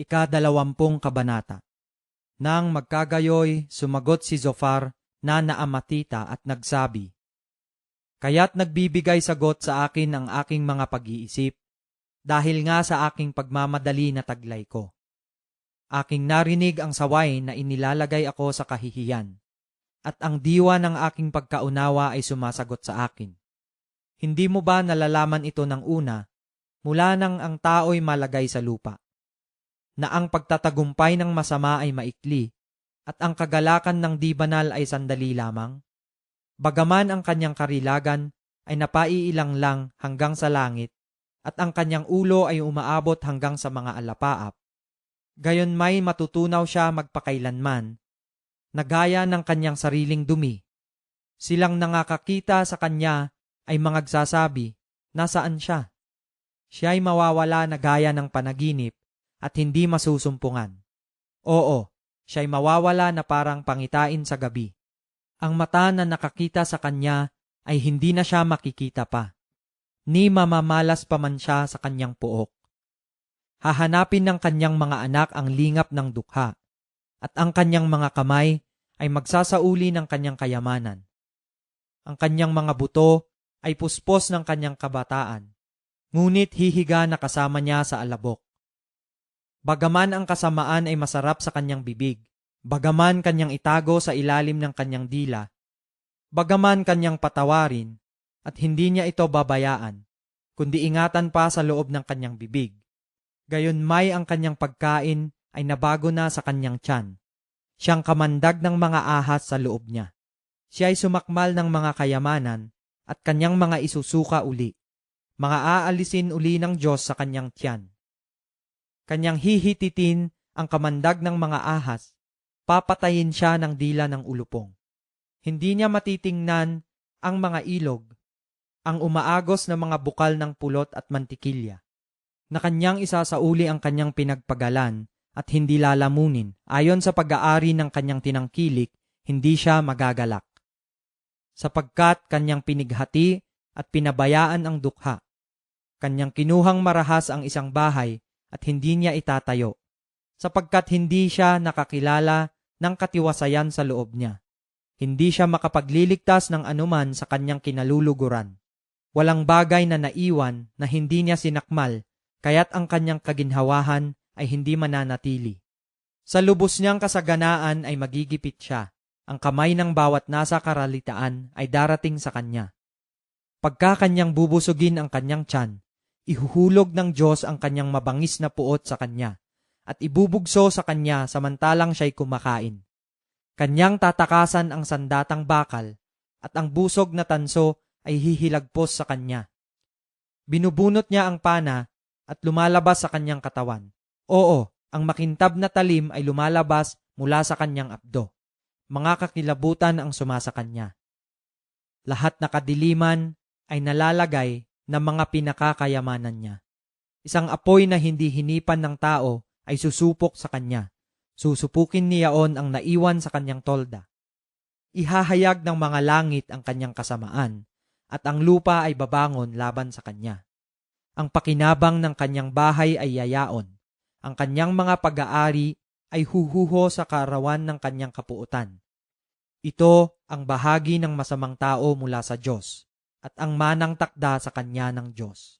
Ikadalawampung kabanata. Nang magkagayoy, sumagot si Zofar na naamatita at nagsabi, Kaya't nagbibigay sagot sa akin ang aking mga pag-iisip, dahil nga sa aking pagmamadali na taglay ko. Aking narinig ang saway na inilalagay ako sa kahihiyan, at ang diwa ng aking pagkaunawa ay sumasagot sa akin. Hindi mo ba nalalaman ito ng una, mula nang ang tao'y malagay sa lupa? Na ang pagtatagumpay ng masama ay maikli at ang kagalakan ng di banal ay sandali lamang? Bagaman ang kanyang karilagan ay napaiilang lang hanggang sa langit at ang kanyang ulo ay umaabot hanggang sa mga alapaap. Gayon may matutunaw siya magpakailanman, nagaya ng kanyang sariling dumi. Silang nangakakita sa kanya ay mangagsasabi, nasaan siya? Siya ay mawawala na gaya ng panaginip at hindi masusumpungan. Oo, siya'y mawawala na parang pangitain sa gabi. Ang mata na nakakita sa kanya ay hindi na siya makikita pa. Ni mamamalas pa man siya sa kanyang puok. Hahanapin ng kanyang mga anak ang lingap ng dukha, at ang kanyang mga kamay ay magsasauli ng kanyang kayamanan. Ang kanyang mga buto ay puspos ng kanyang kabataan, ngunit hihiga na kasama niya sa alabok. Bagaman ang kasamaan ay masarap sa kanyang bibig, bagaman kanyang itago sa ilalim ng kanyang dila, bagaman kanyang patawarin, at hindi niya ito babayaan, kundi ingatan pa sa loob ng kanyang bibig. Gayon may ang kanyang pagkain ay nabago na sa kanyang tiyan. Siyang kamandag ng mga ahas sa loob niya. Siya ay sumakmal ng mga kayamanan at kanyang mga isusuka uli. Mga aalisin uli ng Diyos sa kanyang tiyan kanyang hihititin ang kamandag ng mga ahas, papatayin siya ng dila ng ulupong. Hindi niya matitingnan ang mga ilog, ang umaagos na mga bukal ng pulot at mantikilya, na kanyang isasauli ang kanyang pinagpagalan at hindi lalamunin ayon sa pag-aari ng kanyang tinangkilik, hindi siya magagalak. Sapagkat kanyang pinighati at pinabayaan ang dukha, kanyang kinuhang marahas ang isang bahay at hindi niya itatayo, sapagkat hindi siya nakakilala ng katiwasayan sa loob niya. Hindi siya makapagliligtas ng anuman sa kanyang kinaluluguran. Walang bagay na naiwan na hindi niya sinakmal, kaya't ang kanyang kaginhawahan ay hindi mananatili. Sa lubos niyang kasaganaan ay magigipit siya. Ang kamay ng bawat nasa karalitaan ay darating sa kanya. Pagka kanyang bubusugin ang kanyang tiyan, ihuhulog ng Diyos ang kanyang mabangis na puot sa kanya at ibubugso sa kanya samantalang siya'y kumakain. Kanyang tatakasan ang sandatang bakal at ang busog na tanso ay hihilagpos sa kanya. Binubunot niya ang pana at lumalabas sa kanyang katawan. Oo, ang makintab na talim ay lumalabas mula sa kanyang abdo. Mga kakilabutan ang sumasa kanya. Lahat na kadiliman ay nalalagay na mga pinakakayamanan niya. Isang apoy na hindi hinipan ng tao ay susupok sa kanya. Susupukin niyaon ang naiwan sa kanyang tolda. Ihahayag ng mga langit ang kanyang kasamaan, at ang lupa ay babangon laban sa kanya. Ang pakinabang ng kanyang bahay ay yayaon. Ang kanyang mga pag-aari ay huhuho sa karawan ng kanyang kapuutan. Ito ang bahagi ng masamang tao mula sa Diyos at ang manang takda sa kanya ng Diyos.